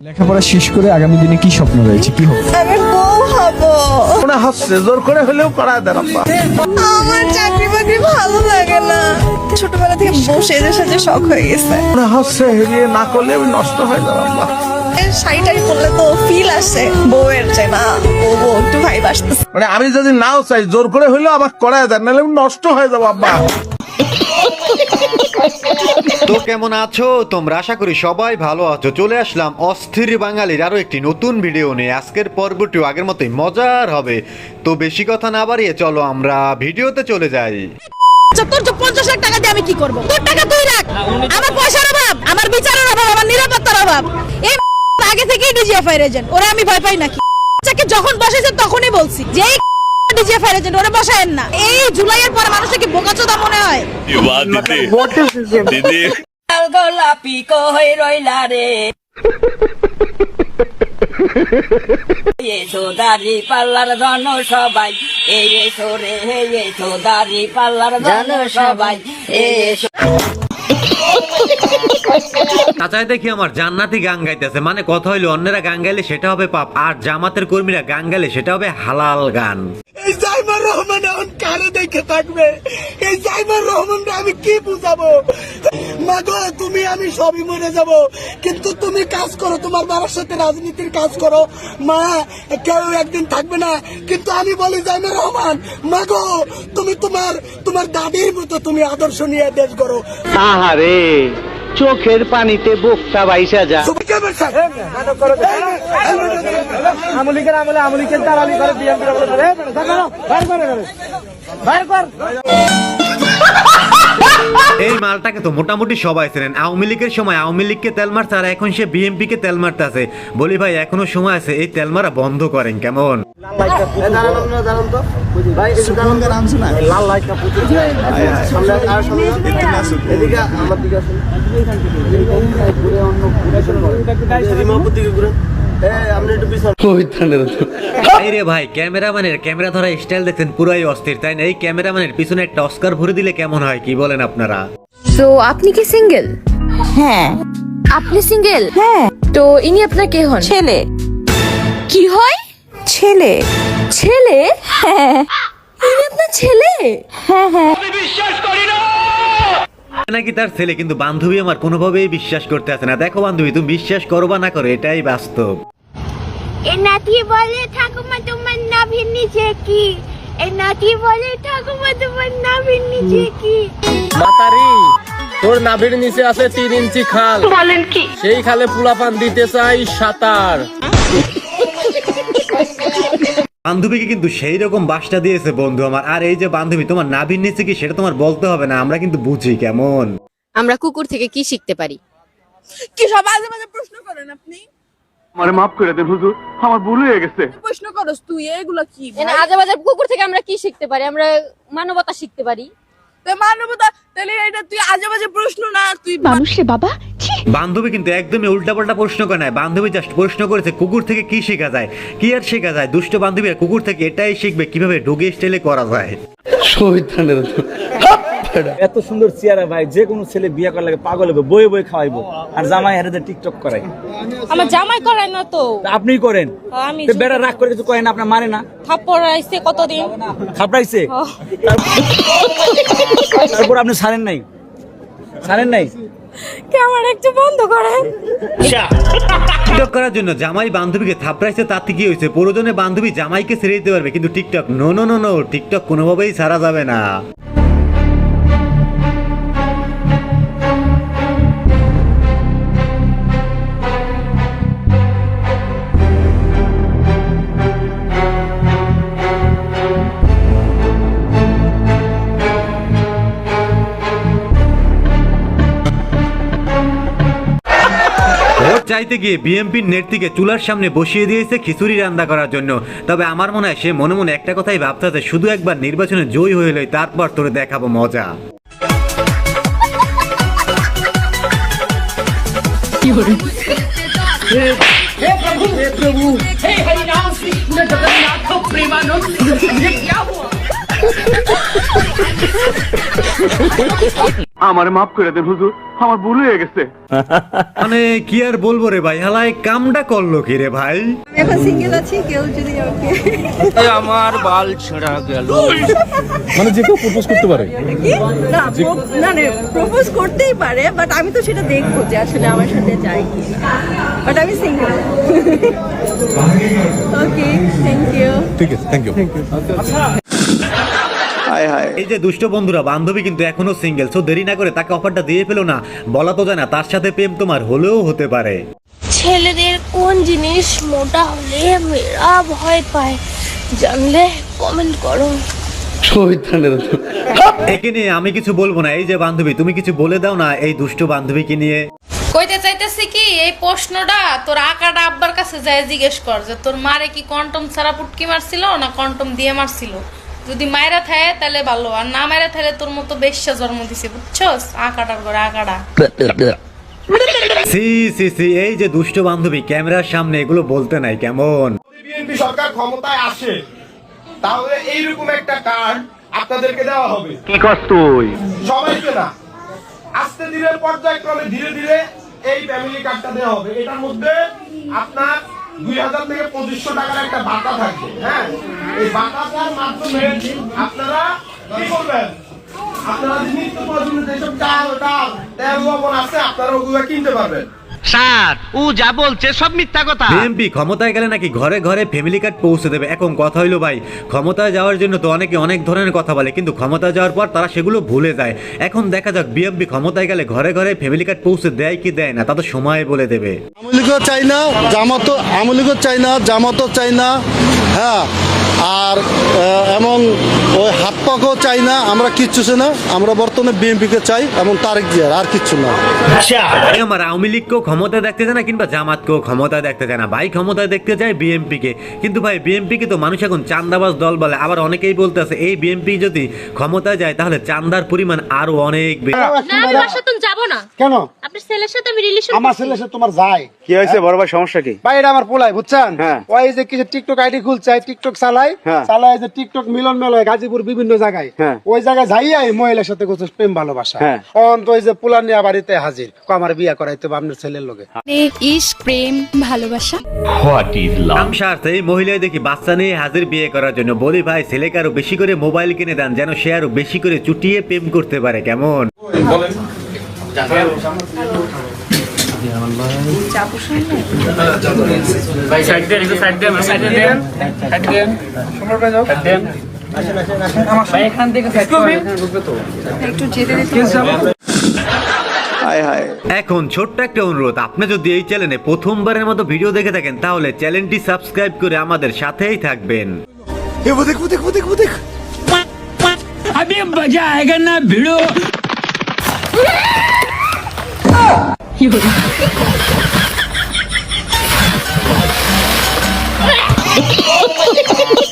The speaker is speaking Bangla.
লেখাপড়া শেষ করে আগামী দিনে কি স্বপ্ন রয়েছে? কি হবে? আমি বউ হব। মনে হচ্ছে জোর করে হলেও করায় দেন আব্বা। আমার চাকরি বাকরি ভালো লাগে না। ছোটবেলা থেকে বসে এদের সাথে শখ হয়ে গেছে। মনে হচ্ছে হেরিয়ে না করলে আমি নষ্ট হয়ে যাব আব্বা। এই শাড়ি টাড়ি পরলে তো ফিল আসে বউয়ের যে না বউ বউ একটু ভাইব আসতেছে। মানে আমি যদি নাও চাই জোর করে হলেও আমাকে করায় দেন নাহলে আমি নষ্ট হয়ে যাব আব্বা। তো কেমন আছো? তোমরা আশা করি সবাই ভালো আছো। চলে আসলাম অস্থির বাঙালির আরও একটি নতুন ভিডিও নিয়ে। আজকের পর্বটিও আগের মতোই মজার হবে। তো বেশি কথা না বাড়িয়ে চলো আমরা ভিডিওতে চলে যাই। আচ্ছা, আমি ভয় পাই নাকি? যখন বসাইছে তখনই বলছি যে এই ডিজিএফআই এজেন্ট ওরা বসায়েন না। এই জুলাইয়ের পরে মানুষের কি বোকাচোদা মনে হয়? গোলাপি কই রইলা রে? এসো পাল্লার সবাই এই পাল্লার চাচাই দেখি আমার জান্নাতি গান গাইতেছে। মানে কথা হইল অন্যরা গান গাইলে সেটা হবে পাপ আর জামাতের কর্মীরা গান গাইলে সেটা হবে হালাল গান। রহমান এখন কারে দেখে থাকবে। এই জাইমার রহমান আমি কি বুঝাবো? মাগো তুমি আমি সবই মরে যাব। কিন্তু তুমি কাজ করো তোমার বাবার সাথে রাজনীতির কাজ করো। মা কেউ একদিন থাকবে না। কিন্তু আমি বলি জাইমার রহমান মাগো তুমি তোমার তোমার দাদির মতো তুমি আদর্শ নিয়ে দেশ করো আহারে চোখের পানিতে বোকটা বাইসা যা। এই মালটাকে তো মোটামুটি সবাই ছিলেন আওয়ামী লীগের সময় আওয়ামী লীগকে তেল মারছে, আর এখন সে বিএমপি কে তেল মারতে আছে। বলি ভাই, এখনও সময় আছে, এই তেল মারা বন্ধ করেন, কেমন? ভাই ক্যামেরাম্যানের ক্যামেরা ধরা স্টাইল দেখছেন পুরাই অস্থির তাই না? এই ক্যামেরাম্যানের পিছনে একটা অস্কার ভরে দিলে কেমন হয় কি বলেন আপনারা? তো আপনি কি সিঙ্গেল হ্যাঁ। আপনি সিঙ্গেল হ্যাঁ। তো ইনি আপনার কে হন? ছেলে। কি হয়? ছেলে। ছেলে? হ্যাঁ ইনি আপনার ছেলে? হ্যাঁ হ্যাঁ নাকি তার ছেলে কিন্তু বান্ধবী আমার কোনোভাবেই বিশ্বাস করতে আছে না। দেখো বান্ধবী তুমি বিশ্বাস করো বা না করো এটাই বাস্তব। এ নাতি বলে ঠাকুমা তোমার নাভির নিচে কি? এ নাতি বলে ঠাকুমা তোমার নাভির নিচে কি? মাতারি তোর নাভির নিচে আছে তিন ইঞ্চি খাল। বলেন কি? সেই খালে পুলাপান দিতে চাই সাঁতার। বান্ধবীকে কিন্তু সেই রকম বাসটা দিয়েছে বন্ধু আমার। আর এই যে বান্ধবী তোমার নাভির নিচে কি সেটা তোমার বলতে হবে না? আমরা কিন্তু বুঝি কেমন। আমরা কুকুর থেকে কি শিখতে পারি? কি সব মাঝে মাঝে প্রশ্ন করেন আপনি? আমারে মাফ করে দেন হুজুর আমার ভুল হয়ে গেছে। প্রশ্ন করস তুই এগুলা কি? মানে আজে বাজে কুকুর থেকে আমরা কি শিখতে পারি? আমরা মানবতা শিখতে পারি। তো মানবতা তাহলে এটা তুই আজে বাজে প্রশ্ন না তুই বান্ধবী কিন্তু একদমই উল্টাপাল্টা প্রশ্ন করে নাই। বান্ধবী জাস্ট প্রশ্ন করেছে কুকুর থেকে কি শেখা যায়? কি আর শেখা যায়? দুষ্ট বান্ধবীরা কুকুর থেকে এটাই শিখবে কীভাবে ঢুকে স্টাইলে করা যায়। এত সুন্দর চেয়ারে ভাই যে কোনো ছেলে বিয়ে করার লাগে পাগল হবে বয়ে বয়ে খাওয়াইবো। আর জামাই হেরে টিকটক করাই আমার জামাই করায় না তো। আপনি করেন। আমি তো বেড়া রাগ করে কিছু করেন আপনার মানে না? থাপ্পড় আইছে কতদিন খাপড়াইছে তারপর আপনি ছাড়েন নাই? ছাড়েন নাই? আমার একটু বন্ধ করে? টিকটক করার জন্য জামাই বান্ধবীকে থাপড়াইছে তাতে কি হয়েছে? প্রয়োজনে বান্ধবী জামাইকে ছেড়ে দিতে পারবে কিন্তু TikTok no no no no TikTok কোনোভাবেই ছাড়া যাবে না। চাইতে গিয়ে বিএমপির নেত্রীকে চুলার সামনে বসিয়ে দিয়েছে খিচুড়ি রান্না করার জন্য। তবে আমার মনে হয় সে মনে মনে একটা কথাই ভাবতেছে শুধু একবার নির্বাচনে জয়ী হয়ে লই তারপর তোরে দেখাবো মজা। মানে কি আর বলব রে ভাই? হালাই কামটা করল কি রে ভাই? এখন সিঙ্গেল আছি কেউ যদি আমাকে আমার বাল ছেঁড়া গেল। মানে যে কেউ প্রপোজ করতে পারে। না না না প্রপোজ করতেই পারে বাট আমি তো সেটা দেখব যে আসলে আমার সাথে যায় কি বাট আমি সিঙ্গেল ওকে থ্যাংক ইউ ঠিক আছে থ্যাংক ইউ এই যে দুষ্ট বন্ধুরা বান্ধবী কিন্তু এখনও সিঙ্গেল সো দেরি না করে তাকে অফারটা দিয়ে ফেলো না। বলা তো যায় না তার সাথে প্রেম তোমার হলেও হতে পারে। ছেলেদের কোন জিনিস মোটা হলে মেয়েরা ভয় পায় জানলে কমেন্ট করো। একে নিয়ে আমি কিছু বলব না এই যে বান্ধবী তুমি কিছু বলে দাও না এই দুষ্ট বান্ধবীকে নিয়ে। কইতে চাইতেছি কি এই প্রশ্নটা তোর আকাটা আব্বার কাছে যায় জিজ্ঞেস কর যে তোর মারে কি কন্টম ছাড়া পুটকি মারছিল না কন্টম দিয়ে মারছিল? যদি মায়েরা থাকে তাহলে ভালো। আর না মায়েরা থাকে তোর মতো বেশ্যা জন্ম দিছে বুঝছস? আকাটার করে আকাটা সি সি সি এই যে দুষ্ট বান্ধবী ক্যামেরার সামনে এগুলো বলতে নাই কেমন? বিএনপি সরকার ক্ষমতায় আসে তাহলে এইরকম একটা কার্ড আপনাদেরকে দেওয়া হবে। কি কস তুই? সবাইকে না আস্তে ধীরে পর্যায়ক্রমে ধীরে ধীরে এই ফ্যামিলি কার্ডটা দেওয়া হবে। এটার মধ্যে আপনার দুই হাজার থেকে পঁচিশশো টাকার একটা বাটা থাকবে হ্যাঁ? এই বাটাটার মাধ্যমে আপনারা কি করবেন? আপনারা নিত্য প্রয়োজনীয় যেসব চাল, ডাল, তেল লবণ আছে, আপনারা ওগুলো কিনতে পারবেন। স্যার ও যা বলছে সব মিথ্যা কথা। বিএমপি ক্ষমতায় গেলে নাকি ঘরে ঘরে ফ্যামিলি কার্ড পৌঁছে দেবে? এখন কথা হইল ভাই ক্ষমতায় যাওয়ার জন্য তো অনেকে অনেক ধরনের কথা বলে কিন্তু ক্ষমতায় যাওয়ার পর তারা সেগুলো ভুলে যায়। এখন দেখা যাক বিএমপি ক্ষমতায় গেলে ঘরে ঘরে ফ্যামিলি কার্ড পৌঁছে দেয় কি দেয় না তা তো সময় বলে দেবে। আমলিগও চাই না জামাতও আমলিগও চাই না জামাতও চাই না হ্যাঁ। আর এবং ওই হাত পাকও চাই না আমরা কিচ্ছু চাই না আমরা বর্তমানে বিএনপিকে চাই এবং তারেক জিয়ার আর কিচ্ছু না। আমার আওয়ামী লীগকেও ক্ষমতা দেখতে চায় না কিংবা জামাতকেও ক্ষমতায় দেখতে চায় না। ভাই ক্ষমতায় দেখতে যায় বিএমপি কে কিন্তু ভাই বিএমপি কে তো মানুষ এখন চান্দাবাজ দল বলে। আবার অনেকেই বলতেছে এই বিএমপি যদি ক্ষমতায় যায় তাহলে চান্দার পরিমাণ আরও অনেক বেশি। যাব না? কেন? আপনার ছেলের সাথে আমি রিলেশন আমার ছেলে সে তোমার যায়। কি হয়েছে বড় ভাই সমস্যা কি? ভাই এটা আমার পোলাই বুঝছেন? হ্যাঁ। ওই যে কিছু টিকটক আইডি খুলছে টিকটক চালায় হ্যাঁ। চালায় যে টিকটক মিলন মেল হয় গাজীপুর বিভিন্ন জায়গায়। হ্যাঁ। ওই জায়গায় যাইয়া এই মহিলার সাথে করছে প্রেম ভালোবাসা। হ্যাঁ। তখন তো ওই যে পোলা নিয়ে বাড়িতে হাজির। আমার বিয়া করাইতে হবে আপনার ছেলের লগে। ইস প্রেম ভালোবাসা। এই মহিলায় দেখি বাচ্চা নিয়ে হাজির বিয়ে করার জন্য। বলি ভাই ছেলেকে আরও বেশি করে মোবাইল কিনে দেন যেন সে আরও বেশি করে চুটিয়ে প্রেম করতে পারে কেমন? এখন ছোট্ট একটা অনুরোধ আপনি যদি এই চ্যানেলে প্রথমবারের মতো ভিডিও দেখে থাকেন তাহলে চ্যানেলটি সাবস্ক্রাইব করে আমাদের সাথেই থাকবেন এ ও দেখো দেখো দেখো দেখো अभी मजा आएगा ना भिड़ो 有会